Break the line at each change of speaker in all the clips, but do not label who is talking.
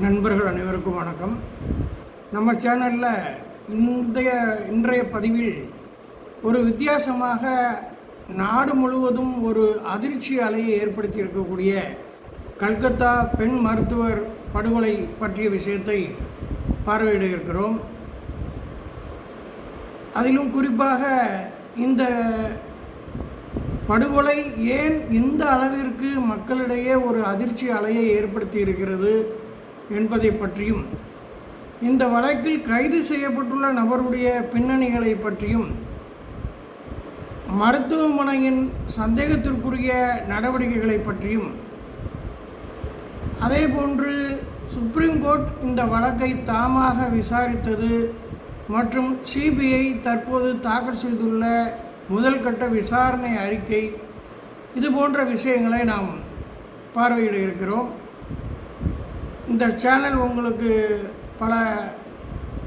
நண்பர்கள் அனைவருக்கும் வணக்கம். நம்ம சேனலில் இன்றைய இன்றைய பதிவில் ஒரு வித்தியாசமாக நாடு முழுவதும் ஒரு அதிர்ச்சி அலையை ஏற்படுத்தி இருக்கக்கூடிய கல்கத்தா பெண் மருத்துவர் படுகொலை பற்றிய விஷயத்தை பார்வையிட இருக்கிறோம். அதிலும் குறிப்பாக இந்த படுகொலை ஏன் இந்த அளவிற்கு மக்களிடையே ஒரு அதிர்ச்சி அலையை ஏற்படுத்தி இருக்கிறது என்பதை பற்றியும் இந்த வழக்கில் கைது செய்யப்பட்டுள்ள நபருடைய பின்னணிகளை பற்றியும் மருத்துவமனையின் சந்தேகத்திற்குரிய நடவடிக்கைகளை பற்றியும் அதேபோன்று சுப்ரீம் கோர்ட் இந்த வழக்கை தாமாக விசாரித்தது மற்றும் சிபிஐ தற்போது தாக்கல் செய்துள்ள முதல் கட்ட விசாரணை அறிக்கை இது போன்ற விஷயங்களை நாம் பார்வையிட இருக்கிறோம். இந்த சேனல் உங்களுக்கு பல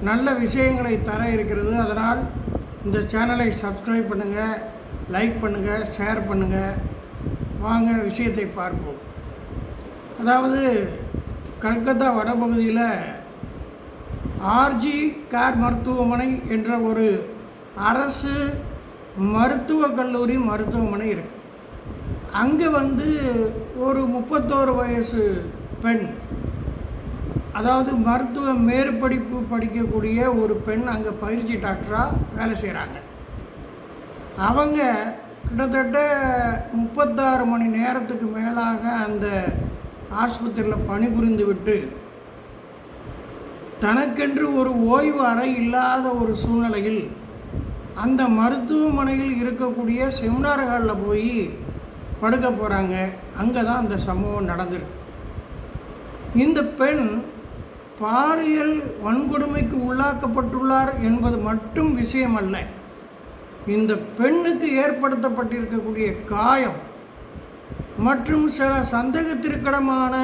நல்ல விஷயங்களை தர இருக்கிறது. அதனால் இந்த சேனலை சப்ஸ்கிரைப் பண்ணுங்கள் லைக் பண்ணுங்கள் ஷேர் பண்ணுங்கள் வாங்க விஷயத்தை பார்ப்போம். அதாவது கல்கத்தா வடபகுதியில் ஆர்ஜி கேர் மருத்துவமனை என்ற ஒரு அரசு மருத்துவக் கல்லூரி மருத்துவமனை இருக்குது அங்கே வந்து ஒரு முப்பத்தோரு வயசு பெண் அதாவது மருத்துவ மேற்படிப்பு படிக்கக்கூடிய ஒரு பெண் அங்கே பயிற்சி டாக்டராக வேலை செய்கிறாங்க அவங்க கிட்டத்தட்ட முப்பத்தாறு மணி நேரத்துக்கு மேலாக அந்த ஆஸ்பத்திரியில் பணிபுரிந்து விட்டு தனக்கென்று ஒரு ஓய்வு அறை இல்லாத ஒரு சூழ்நிலையில் அந்த மருத்துவமனையில் இருக்கக்கூடிய செமினார்களில் போய் படுக்க போகிறாங்க அங்கே தான் அந்த சம்பவம் நடந்திருக்கு. இந்த பெண் பாலியல் வன்கொடுமைக்கு உள்ளாக்கப்பட்டுள்ளார் என்பது மட்டும் விஷயம் அல்ல இந்த பெண்ணுக்கு ஏற்படுத்தப்பட்டிருக்கக்கூடிய காயம் மற்றும் சில சந்தேகத்திற்கிடமான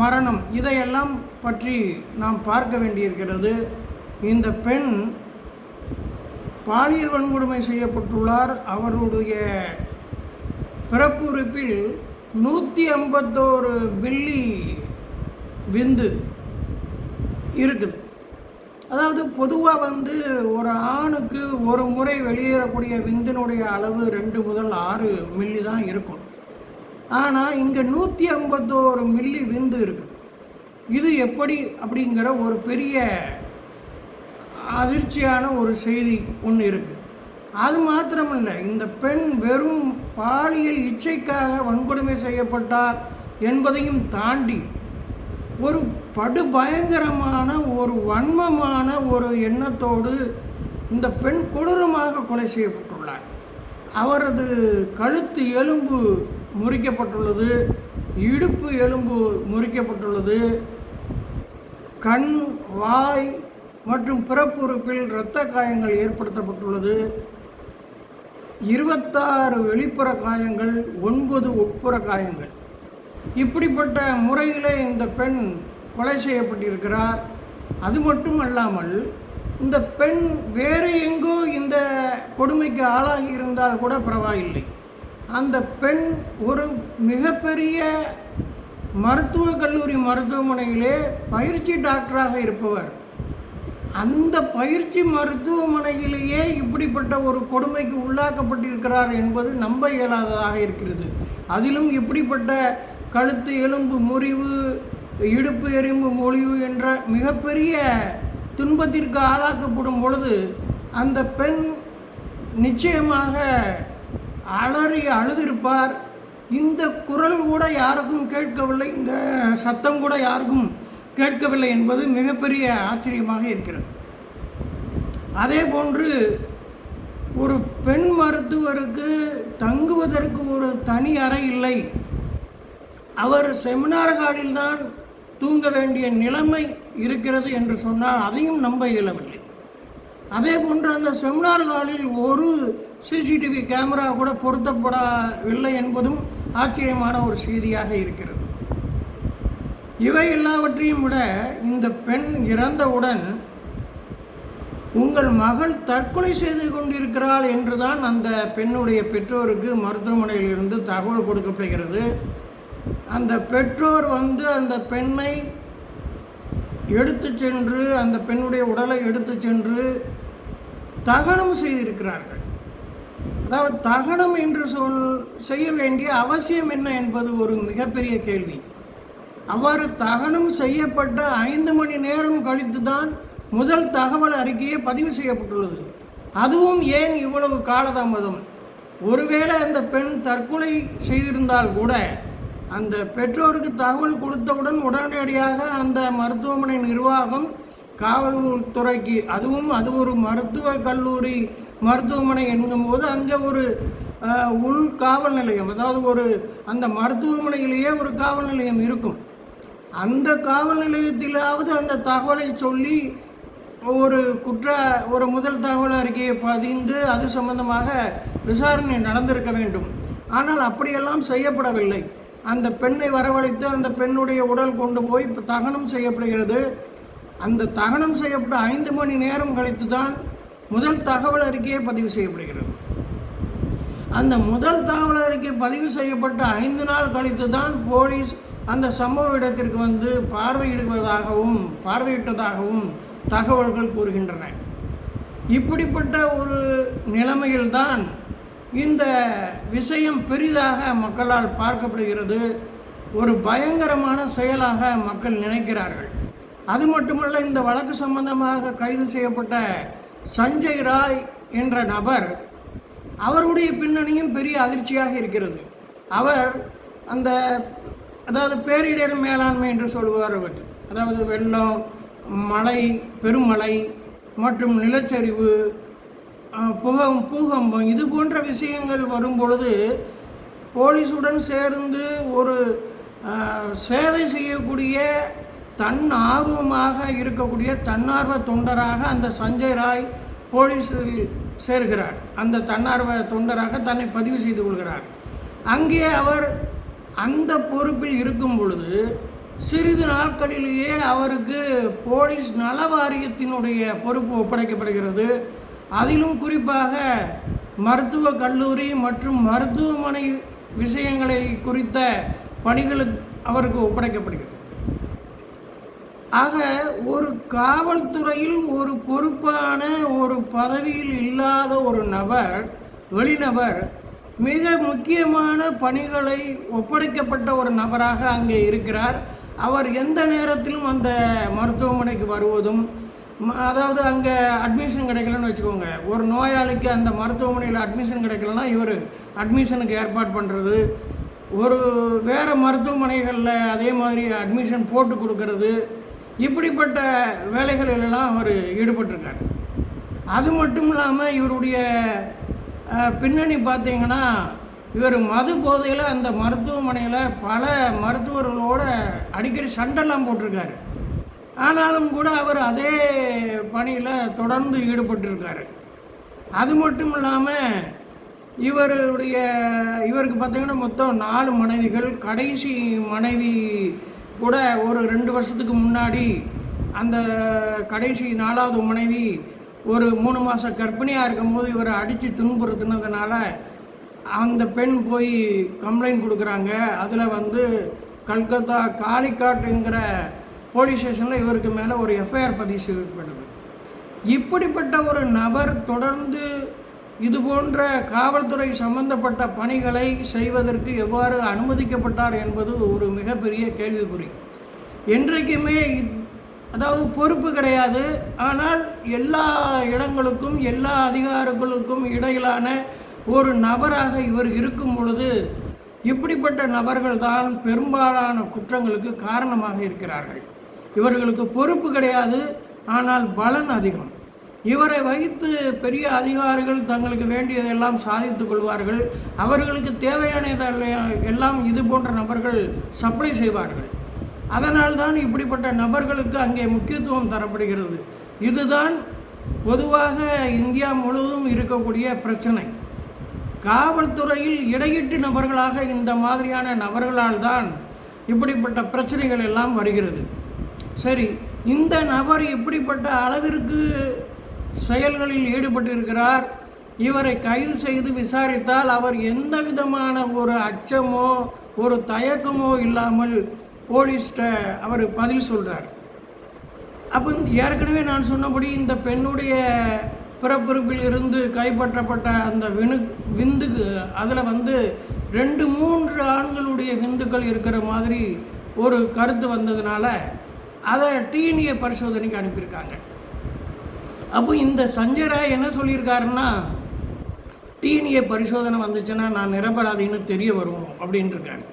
மரணம் இதையெல்லாம் பற்றி நாம் பார்க்க வேண்டியிருக்கிறது. இந்த பெண் பாலியல் வன்கொடுமை செய்யப்பட்டுள்ளார். அவருடைய பிறப்புறுப்பில் நூற்றி ஐம்பத்தோரு பில்லி விந்து இருக்குது. அதாவது பொதுவாக வந்து ஒரு ஆணுக்கு ஒரு முறை வெளியேறக்கூடிய விந்தினுடைய அளவு ரெண்டு முதல் ஆறு மில்லி தான் இருக்கும். ஆனால் இங்கே நூற்றி ஐம்பத்தோரு மில்லி விந்து இருக்குது இது எப்படி அப்படிங்கிற ஒரு பெரிய அதிர்ச்சியான ஒரு செய்தி ஒன்று இருக்குது அது மாத்திரமல்ல இந்த பெண் வெறும் பாலியல் இச்சைக்காக வன்கொடுமை செய்யப்பட்டார் என்பதையும் தாண்டி ஒரு படுபயங்கரமான ஒரு வன்மமான ஒரு எண்ணத்தோடு இந்த பெண் கொடூரமாக கொலை செய்யப்பட்டுள்ளார் அவரது கழுத்து எலும்பு முறிக்கப்பட்டுள்ளது இடுப்பு எலும்பு முறிக்கப்பட்டுள்ளது கண் வாய் மற்றும் பிறப்புறுப்பில் இரத்த காயங்கள் ஏற்படுத்தப்பட்டுள்ளது. இருபத்தாறு வெளிப்புற காயங்கள் ஒன்பது உட்புற காயங்கள். இப்படிப்பட்ட முறையில் இந்த பெண் கொலை செய்யப்பட்டிருக்கிறார். அது மட்டும் அல்லாமல் இந்த பெண் வேறு எங்கோ இந்த கொடுமைக்கு ஆளாகி இருந்தால் கூட பரவாயில்லை. அந்த பெண் ஒரு மிகப்பெரிய மருத்துவக் கல்லூரி மருத்துவமனையிலே பயிற்சி டாக்டராக இருப்பவர். அந்த பயிற்சி மருத்துவமனையிலேயே இப்படிப்பட்ட ஒரு கொடுமைக்கு உள்ளாக்கப்பட்டிருக்கிறார் என்பது நம்ப இயலாததாக இருக்கிறது. அதிலும் இப்படிப்பட்ட கழுத்து எலும்பு முறிவு இடுப்பு எறும்பு மொழிவு என்ற மிகப்பெரிய துன்பத்திற்கு ஆளாக்கப்படும் பொழுது அந்த பெண் நிச்சயமாக அலறி அழுதிருப்பார். இந்த குரல் கூட யாருக்கும் கேட்கவில்லை இந்த சத்தம் கூட யாருக்கும் கேட்கவில்லை என்பது மிகப்பெரிய ஆச்சரியமாக இருக்கிறது. அதே போன்று ஒரு பெண் மருத்துவருக்கு தங்குவதற்கு ஒரு தனி அறை இல்லை. அவர் செமினார் ஹாலில் தான் தூங்க வேண்டிய நிலைமை இருக்கிறது என்று சொன்னால் அதையும் நம்ப இயலவில்லை. அதே போன்று அந்த செமினார் ஹாலில் ஒரு சிசிடிவி கேமரா கூட பொருத்தப்படவில்லை என்பதும் ஆச்சரியமான ஒரு செய்தியாக இருக்கிறது. இவை எல்லாவற்றையும் விட இந்த பெண் இறந்தவுடன் உங்கள் மகள் தற்கொலை செய்து கொண்டிருக்கிறாள் என்றுதான் அந்த பெண்ணுடைய பெற்றோருக்கு மருத்துவமனையிலிருந்து தகவல் கொடுக்கப்படுகிறது. அந்த பெற்றோர் வந்து அந்த பெண்ணை எடுத்து சென்று அந்த பெண்ணுடைய உடலை எடுத்து சென்று தகனம் செய்திருக்கிறார்கள். அதாவது தகனம் என்று சொல் செய்ய வேண்டிய அவசியம் என்ன என்பது ஒரு மிகப்பெரிய கேள்வி. அவ்வாறு தகனம் செய்யப்பட்ட ஐந்து மணி நேரம் கழித்து தான் முதல் தகவல் அறிக்கையே பதிவு செய்யப்பட்டுள்ளது. அதுவும் ஏன் இவ்வளவு காலதாமதம்? ஒருவேளை அந்த பெண் தற்கொலை செய்திருந்தால் கூட அந்த பெற்றோருக்கு தகவல் கொடுத்தவுடன் உடனடியாக அந்த மருத்துவமனை நிர்வாகம் காவல்துறைக்கு அதுவும் அது ஒரு மருத்துவ கல்லூரி மருத்துவமனை என்கும்போது அங்கே ஒரு உள் காவல் நிலையம் அதாவது ஒரு அந்த மருத்துவமனையிலேயே ஒரு காவல் நிலையம் இருக்கும். அந்த காவல் நிலையத்திலாவது அந்த தகவலை சொல்லி ஒரு குற்ற ஒரு முதல் தகவல் அறிக்கையை பதிந்து அது சம்பந்தமாக விசாரணை நடந்திருக்க வேண்டும். ஆனால் அப்படியெல்லாம் செய்யப்படவில்லை. அந்த பெண்ணை வரவழைத்து அந்த பெண்ணுடைய உடல் கொண்டு போய் இப்போ தகனம் செய்யப்படுகிறது. அந்த தகனம் செய்யப்பட்ட ஐந்து மணி நேரம் கழித்து தான் முதல் தகவல் அறிக்கையை பதிவு செய்யப்படுகிறது. அந்த முதல் தகவல் அறிக்கை பதிவு செய்யப்பட்ட ஐந்து நாள் கழித்து தான் போலீஸ் அந்த சம்பவ இடத்திற்கு வந்து பார்வையிடுவதாகவும் பார்வையிட்டதாகவும் தகவல்கள் கூறுகின்றன. இப்படிப்பட்ட ஒரு நிலைமையில்தான் இந்த விஷயம் பெரிதாக மக்களால் பார்க்கப்படுகிறது. ஒரு பயங்கரமான செயலாக மக்கள் நினைக்கிறார்கள். அது மட்டுமல்ல இந்த வழக்கு சம்பந்தமாக கைது செய்யப்பட்ட சஞ்சய் ராய் என்ற நபர் அவருடைய பின்னணியும் பெரிய அதிர்ச்சியாக இருக்கிறது. அவர் அந்த அதாவது பேரிடர் மேலாண்மை என்று சொல்லுவார் அவர். அதாவது வெள்ளம் மழை பெருமழை மற்றும் நிலச்சரிவு புகம் பூகம்பம். இது போன்ற விஷயங்கள் வரும் பொழுது போலீஸுடன் சேர்ந்து ஒரு சேவை செய்யக்கூடிய தன் ஆர்வமாக இருக்கக்கூடிய தன்னார்வ தொண்டராக அந்த சஞ்சய் ராய் போலீஸில் சேர்கிறார். அந்த தன்னார்வ தொண்டராக தன்னை பதிவு செய்து கொள்கிறார். அங்கே அவர் அந்த பொறுப்பில் இருக்கும் பொழுது சிறிது நாட்களிலேயே அவருக்கு போலீஸ் நல வாரியத்தினுடைய பொறுப்பு ஒப்படைக்கப்படுகிறது. அதிலும் குறிப்பாக மருத்துவ கல்லூரி மற்றும் மருத்துவமனை விஷயங்களை குறித்த பணிகளுக்கு அவருக்கு ஒப்படைக்கப்படுகிறது. ஆக ஒரு காவல்துறையில் ஒரு பொறுப்பான ஒரு பதவியில் இல்லாத ஒரு நபர் வெளிநபர் மிக முக்கியமான பணிகளை ஒப்படைக்கப்பட்ட ஒரு நபராக அங்கே இருக்கிறார். அவர் எந்த நேரத்திலும் அந்த மருத்துவமனைக்கு வருவதும் அதாவது அங்கே அட்மிஷன் கிடைக்கலன்னு வச்சுக்கோங்க. ஒரு நோயாளிக்கு அந்த மருத்துவமனையில் அட்மிஷன் கிடைக்கலன்னா இவர் அட்மிஷனுக்கு ஏற்பாடு பண்ணுறது ஒரு வேறு மருத்துவமனைகளில் அதே மாதிரி அட்மிஷன் போட்டு கொடுக்கறது. இப்படிப்பட்ட வேலைகளிலெல்லாம் அவர் ஈடுபட்டிருக்கார். அது மட்டும் இல்லாமல் இவருடைய பின்னணி பார்த்தீங்கன்னா இவர் மது போதையில் அந்த மருத்துவமனையில் பல மருத்துவர்களோட அடிக்கடி சண்டைலாம் போட்டிருக்காரு. ஆனாலும் கூட அவர் அதே பணியில் தொடர்ந்து ஈடுபட்டிருக்காரு. அது மட்டும் இல்லாமல் இவருடைய இவருக்கு பார்த்தீங்கன்னா மொத்தம் நாலு மனைவிகள் கடைசி மனைவி கூட ஒரு ரெண்டு வருஷத்துக்கு முன்னாடி அந்த கடைசி நாலாவது மனைவி ஒரு மூணு மாதம் கர்ப்பிணியாக இருக்கும்போது இவரை அடித்து துன்புறுத்தினதுனால அந்த பெண் போய் கம்ப்ளைண்ட் கொடுக்குறாங்க. அதில் வந்து கல்கத்தா காளிக்காட்டுங்கிற போலீஸ் ஸ்டேஷனில் இவருக்கு மேலே ஒரு எஃப்ஐஆர் பதிவு செய்யப்படுது இப்படிப்பட்ட ஒரு நபர் தொடர்ந்து இது போன்ற காவல்துறை சம்பந்தப்பட்ட பணிகளை செய்வதற்கு எவ்வாறு அனுமதிக்கப்பட்டார் என்பது ஒரு மிகப்பெரிய கேள்விக்குறி. என்றைக்குமே அதாவது பொறுப்பு கிடையாது. ஆனால் எல்லா இடங்களுக்கும் எல்லா அதிகாரிகளுக்கும் இடையிலான ஒரு நபராக இவர் இருக்கும் பொழுது இப்படிப்பட்ட நபர்கள் தான் பெரும்பாலான குற்றங்களுக்கு காரணமாக இருக்கிறார்கள். இவர்களுக்கு பொறுப்பு கிடையாது ஆனால் பலன் அதிகம். இவரை வைத்து பெரிய அதிகாரிகள் தங்களுக்கு வேண்டியதெல்லாம் சாதித்துக் கொள்வார்கள். அவர்களுக்கு தேவையானதெல்லாம் எல்லாம் இது போன்ற நபர்கள் சப்ளை செய்வார்கள். அதனால்தான் இப்படிப்பட்ட நபர்களுக்கு அங்கே முக்கியத்துவம் தரப்படுகிறது. இதுதான் பொதுவாக இந்தியா முழுவதும் இருக்கக்கூடிய பிரச்சனை. காவல்துறையில் இடையீட்டு நபர்களாக இந்த மாதிரியான நபர்களால் தான் இப்படிப்பட்ட பிரச்சனைகள் எல்லாம் வருகிறது. சரி இந்த நபர் இப்படிப்பட்ட அளவிற்கு செயல்களில் ஈடுபட்டிருக்கிறார்? இவரை கைது செய்து விசாரித்தால் அவர் எந்த விதமான ஒரு அச்சமோ ஒரு தயக்கமோ இல்லாமல் போலீஸ்கிட்ட அவர் பதில் சொல்கிறார் அப்போ ஏற்கனவே நான் சொன்னபடி இந்த பெண்ணுடைய பிறப்பிறப்பில் இருந்து கைப்பற்றப்பட்ட அந்த வினு விந்துக்கு அதில் வந்து ரெண்டு மூன்று ஆண்களுடைய விந்துக்கள் இருக்கிற மாதிரி ஒரு கருத்து வந்ததுனால அதை டிஎன்ஏ பரிசோதனைக்கு அனுப்பியிருக்காங்க. அப்போ இந்த சஞ்சய் ராய் என்ன சொல்லியிருக்காருன்னா டிஎன்ஏ பரிசோதனை வந்துச்சுன்னா நான் நிரபராதின்னு தெரிய வரும் அப்படின்ட்டு இருக்காங்க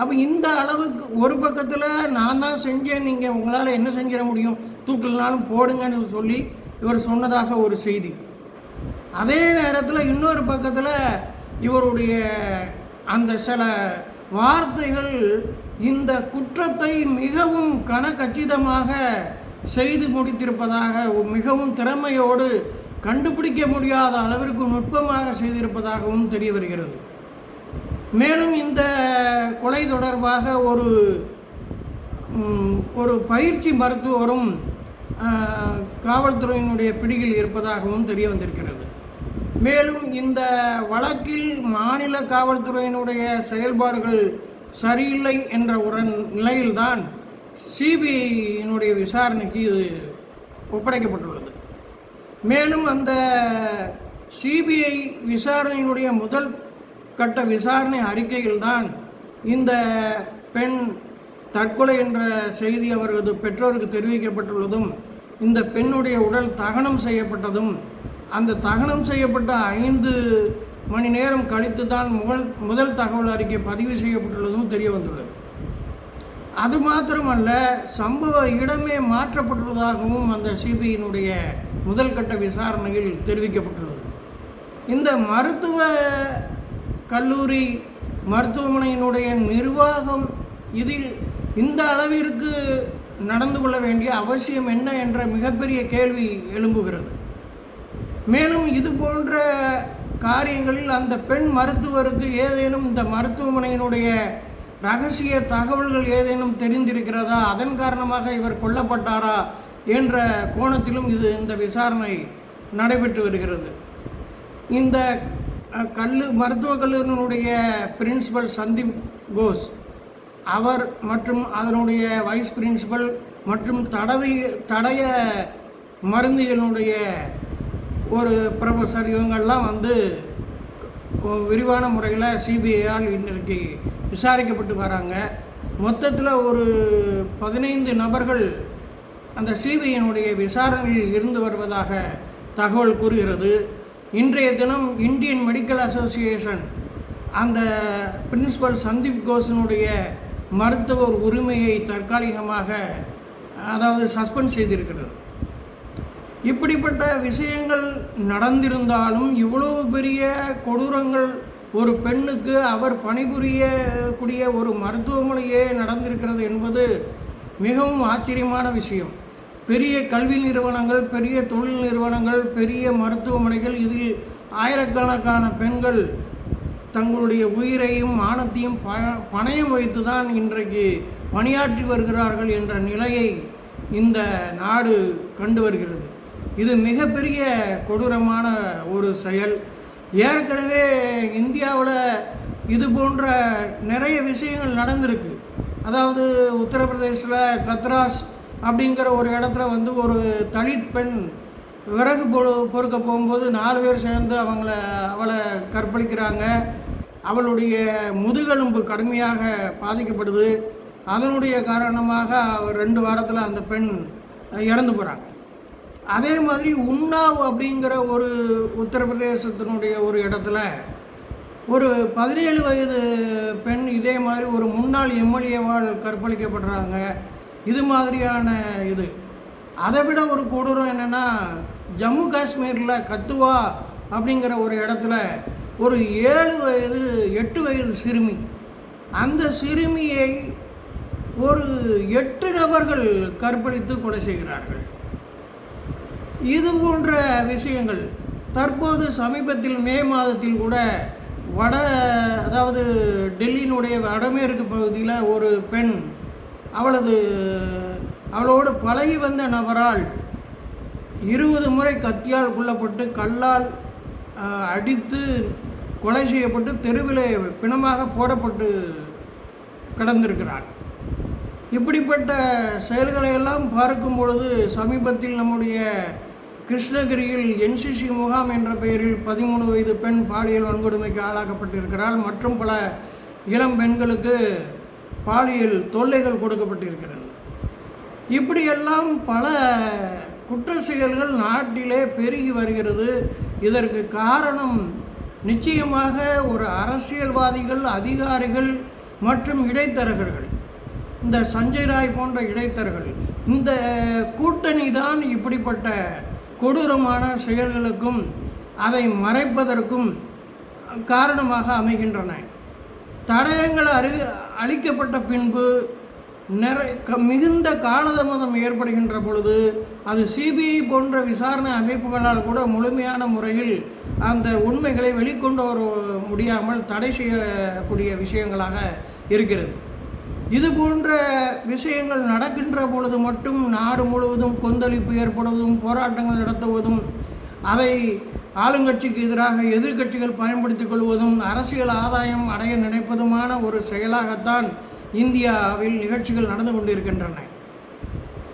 அப்போ இந்த அளவுக்கு ஒரு பக்கத்தில் நான் தான் செஞ்சேன் நீங்கள் உங்களால் என்ன செஞ்சிட முடியும்? தூக்கலனாலும் போடுங்கன்னு சொல்லி இவர் சொன்னதாக ஒரு செய்தி. அதே நேரத்தில் இன்னொரு பக்கத்தில் இவருடைய அந்த சில வார்த்தைகள் இந்த குற்றத்தை மிகவும் கனகச்சிதமாக செய்து முடித்திருப்பதாக மிகவும் திறமையோடு கண்டுபிடிக்க முடியாத அளவிற்கு நுட்பமாக செய்திருப்பதாகவும் தெரிய வருகிறது. மேலும் இந்த கொலை தொடர்பாக ஒரு ஒரு பயிற்சி மருத்துவரும் காவல்துறையினுடைய பிடியில் இருப்பதாகவும் தெரிய வந்திருக்கிறது. மேலும் இந்த வழக்கில் மாநில காவல்துறையினுடைய செயல்பாடுகள் சரியில்லை என்ற ஒரு நிலையில்தான் சிபிஐயினுடைய விசாரணைக்கு இது ஒப்படைக்கப்பட்டுள்ளது. மேலும் அந்த சிபிஐ விசாரணையினுடைய முதல் கட்ட விசாரணை அறிக்கையில்தான் இந்த பெண் தற்கொலை என்ற செய்தி அவரது பெற்றோருக்கு தெரிவிக்கப்பட்டுள்ளதும் இந்த பெண்ணுடைய உடல் தகனம் செய்யப்பட்டதும் அந்த தகனம் செய்யப்பட்ட ஐந்து மணி நேரம் கழித்து தான் முதல் முதல் தகவல் அறிக்கை பதிவு செய்யப்பட்டுள்ளதும் தெரிய வந்துள்ளது. அது மாத்திரமல்ல சம்பவ இடமே மாற்றப்பட்டுள்ளதாகவும் அந்த சிபிஐயினுடைய முதல் கட்ட விசாரணையில் தெரிவிக்கப்பட்டுள்ளது. இந்த மருத்துவ கல்லூரி மருத்துவமனையினுடைய நிர்வாகம் இதில் இந்த அளவிற்கு நடந்து கொள்ள வேண்டிய அவசியம் என்ன என்ற மிகப்பெரிய கேள்வி எழும்புகிறது. மேலும் இது போன்ற காரியங்களில் அந்த பெண் மருத்துவருக்கு ஏதேனும் இந்த மருத்துவமனையினுடைய ரகசிய தகவல்கள் ஏதேனும் தெரிந்திருக்கிறதா? அதன் காரணமாக இவர் கொல்லப்பட்டாரா? என்ற கோணத்திலும் இது இந்த விசாரணை நடைபெற்று வருகிறது. இந்த கல்லு மருத்துவக் கல்லூரியினுடைய பிரின்சிபல் சந்தீப் கோஸ் அவர் மற்றும் அதனுடைய வைஸ் பிரின்சிபல் மற்றும் தடவை தடய மருந்துகளுடைய ஒரு ப்ரொஃபஸர் இவங்கெல்லாம் வந்து விரிவான முறையில் சிபிஐயால் இன்றைக்கு விசாரிக்கப்பட்டு வராங்க. மொத்தத்தில் ஒரு பதினைந்து நபர்கள் அந்த சிபிஐயினுடைய விசாரணையில் இருந்து வருவதாக தகவல் கூறுகிறது. இன்றைய தினம் இந்தியன் மெடிக்கல் அசோசியேஷன் அந்த பிரின்சிபல் சந்தீப் கோஷனுடைய மருத்துவர் உரிமையை தற்காலிகமாக அதாவது சஸ்பெண்ட் செய்திருக்கிறது. இப்படிப்பட்ட விஷயங்கள் நடந்திருந்தாலும் இவ்வளோ பெரிய கொடூரங்கள் ஒரு பெண்ணுக்கு அவர் பணிபுரியக்கூடிய ஒரு மருத்துவமனையே நடந்திருக்கிறது என்பது மிகவும் ஆச்சரியமான விஷயம். பெரிய கல்வி நிறுவனங்கள் பெரிய தொழில் நிறுவனங்கள் பெரிய மருத்துவமனைகள் இதில் ஆயிரக்கணக்கான பெண்கள் தங்களுடைய உயிரையும் மானத்தையும் ப பணயம் வைத்து தான் இன்றைக்கு பணியாற்றி வருகிறார்கள் என்ற நிலையை இந்த நாடு கண்டு வருகிறது. இது மிகப்பெரிய கொடூரமான ஒரு செயல். ஏற்கனவே இந்தியாவில் இது போன்ற நிறைய விஷயங்கள் நடந்திருக்கு. அதாவது உத்தரப்பிரதேசில் கத்ராஸ் அப்படிங்கிற ஒரு இடத்துல வந்து ஒரு தலித் பெண் விறகு பொ பொறுக்க போகும்போது நாலு பேர் சேர்ந்து அவங்கள அவளை கற்பழிக்கிறாங்க. அவளுடைய முதுகெலும்பு கடுமையாக பாதிக்கப்படுது. அதனுடைய காரணமாக அவர் ரெண்டு வாரத்தில் அந்த பெண் இறந்து போகிறாங்க அதே மாதிரி உன்னாவ் அப்படிங்கிற ஒரு உத்தரப்பிரதேசத்தினுடைய ஒரு இடத்துல ஒரு பதினேழு வயது பெண் இதே மாதிரி ஒரு முன்னாள் எம்எல்ஏவால் கற்பழிக்கப்படுறாங்க. இது மாதிரியான இது. அதை விட ஒரு கொடூரம் என்னென்னா ஜம்மு காஷ்மீரில் கத்துவா அப்படிங்கிற ஒரு இடத்துல ஒரு ஏழு வயது எட்டு வயது சிறுமி. அந்த சிறுமியை ஒரு எட்டு நபர்கள் கற்பழித்து கொலை செய்கிறார்கள். இது போன்ற விஷயங்கள் தற்போது சமீபத்தில் மே மாதத்தில் கூட வட அதாவது டெல்லியினுடைய வடமேற்கு பகுதியில் ஒரு பெண் அவளது அவளோடு பழகி வந்த நபரால் இருபது முறை கத்தியால் கொல்லப்பட்டு கல்லால் அடித்து கொலை செய்யப்பட்டு தெருவில் பிணமாக போடப்பட்டு கிடந்திருக்கிறாள். இப்படிப்பட்ட செயல்களை எல்லாம் பார்க்கும் பொழுது சமீபத்தில் நம்முடைய கிருஷ்ணகிரியில் என்சிசி முகாம் என்ற பெயரில் பதிமூணு வயது பெண் பாலியல் வன்கொடுமைக்கு ஆளாக்கப்பட்டிருக்கிறாள் மற்றும் பல இளம் பெண்களுக்கு பாலியல் தொல்லைகள் கொடுக்கப்பட்டிருக்கிறது. இப்படியெல்லாம் பல குற்ற செயல்கள் நாட்டிலே பெருகி வருகிறது. இதற்கு காரணம் நிச்சயமாக ஒரு அரசியல்வாதிகள் அதிகாரிகள் மற்றும் இடைத்தரகர்கள். இந்த சஞ்சய் ராய் போன்ற இடைத்தரகர்கள். இந்த கூட்டணி தான் இப்படிப்பட்ட கொடூரமான செயல்களுக்கும் அதை மறைப்பதற்கும் காரணமாக அமைகின்றன. தடயங்கள் அறி அளிக்கப்பட்ட பின்பு நிறை க மிகுந்த காலதாமதம் ஏற்படுகின்ற பொழுது அது சிபிஐ போன்ற விசாரணை அமைப்புகளால் கூட முழுமையான முறையில் அந்த உண்மைகளை வெளிக்கொண்டு வர முடியாமல் தடை செய்யக்கூடிய விஷயங்களாக இருக்கிறது. இது போன்ற விஷயங்கள் நடக்கின்ற பொழுது மட்டும் நாடு முழுவதும் கொந்தளிப்பு ஏற்படுவதும் போராட்டங்கள் நடத்துவதும் அதை ஆளுங்கட்சிக்கு எதிராக எதிர்க்கட்சிகள் பயன்படுத்திக் கொள்வதும் அரசியல் ஆதாயம் அடைய நினைப்பதுமான ஒரு செயலாகத்தான் இந்தியாவில் நிகழ்ச்சிகள் நடந்து கொண்டிருக்கின்றன.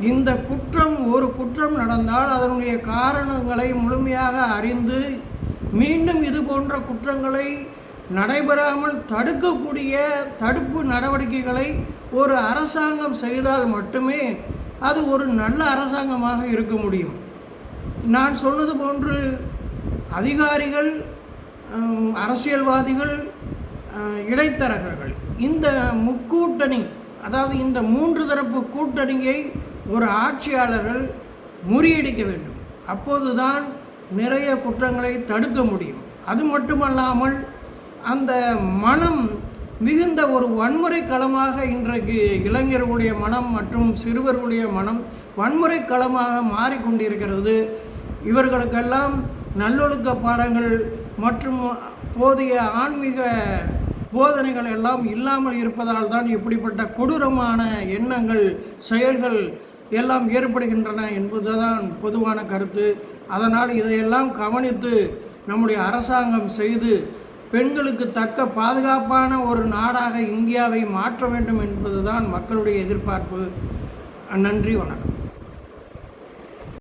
இந்த குற்றம் ஒரு குற்றம் நடந்தால் அதனுடைய காரணங்களை முழுமையாக அறிந்து மீண்டும் இது போன்ற குற்றங்களை நடைபெறாமல் தடுக்கக்கூடிய தடுப்பு நடவடிக்கைகளை ஒரு அரசாங்கம் செய்தால் மட்டுமே அது ஒரு நல்ல அரசாங்கமாக இருக்க முடியும். நான் சொன்னது போன்று அதிகாரிகள் அரசியல்வாதிகள் இடைத்தரகர்கள். இந்த முக்கூட்டணி அதாவது இந்த மூன்று தரப்பு கூட்டணியை ஒரு ஆட்சியாளர்கள் முறியடிக்க வேண்டும். அப்போதுதான் நிறைய குற்றங்களை தடுக்க முடியும். அது மட்டுமல்லாமல் அந்த மனம் மிகுந்த ஒரு வன்முறை களமாக இன்றைக்கு இளைஞர்களுடைய மனம் மற்றும் சிறுவர்களுடைய மனம் வன்முறை களமாக மாறிக்கொண்டிருக்கிறது இவர்களுக்கெல்லாம் நல்லொழுக்க பாடங்கள் மற்றும் போதிய ஆன்மீக போதனைகள் எல்லாம் இல்லாமல் இருப்பதால் தான் இப்படிப்பட்ட கொடூரமான எண்ணங்கள் செயல்கள் எல்லாம் ஏற்படுகின்றன என்பதுதான் பொதுவான கருத்து. அதனால் இதையெல்லாம் கவனித்து நம்முடைய அரசாங்கம் செய்து பெண்களுக்கு தக்க பாதுகாப்பான ஒரு நாடாக இந்தியாவை மாற்ற வேண்டும் என்பதுதான் மக்களுடைய எதிர்பார்ப்பு. நன்றி வணக்கம்.